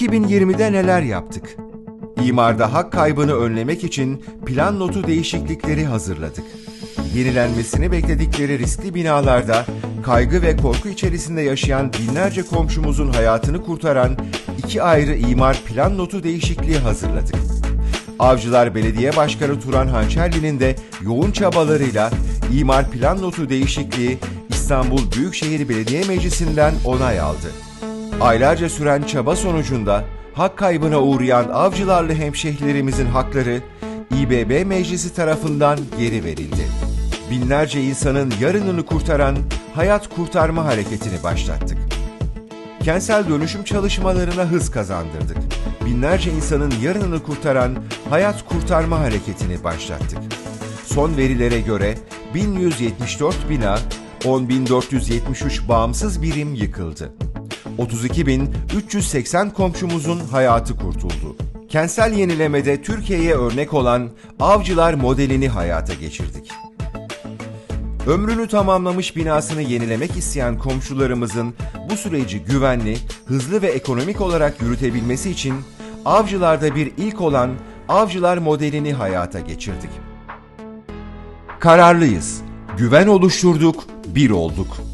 2020'de neler yaptık? İmarda hak kaybını önlemek için plan notu değişiklikleri hazırladık. Yenilenmesini bekledikleri riskli binalarda kaygı ve korku içerisinde yaşayan binlerce komşumuzun hayatını kurtaran iki ayrı imar plan notu değişikliği hazırladık. Avcılar Belediye Başkanı Turan Hançerli'nin de yoğun çabalarıyla imar plan notu değişikliği İstanbul Büyükşehir Belediye Meclisi'nden onay aldı. Aylarca süren çaba sonucunda hak kaybına uğrayan avcılarlı hemşehrilerimizin hakları İBB Meclisi tarafından geri verildi. Binlerce insanın yarınını kurtaran hayat kurtarma hareketini başlattık. Kentsel dönüşüm çalışmalarına hız kazandırdık. Binlerce insanın yarınını kurtaran hayat kurtarma hareketini başlattık. Son verilere göre 1174 bina, 10.473 bağımsız birim yıkıldı. 32.380 komşumuzun hayatı kurtuldu. Kentsel yenilemede Türkiye'ye örnek olan Avcılar modelini hayata geçirdik. Ömrünü tamamlamış binasını yenilemek isteyen komşularımızın bu süreci güvenli, hızlı ve ekonomik olarak yürütebilmesi için Avcılar'da bir ilk olan Avcılar modelini hayata geçirdik. Kararlıyız. Güven oluşturduk, bir olduk.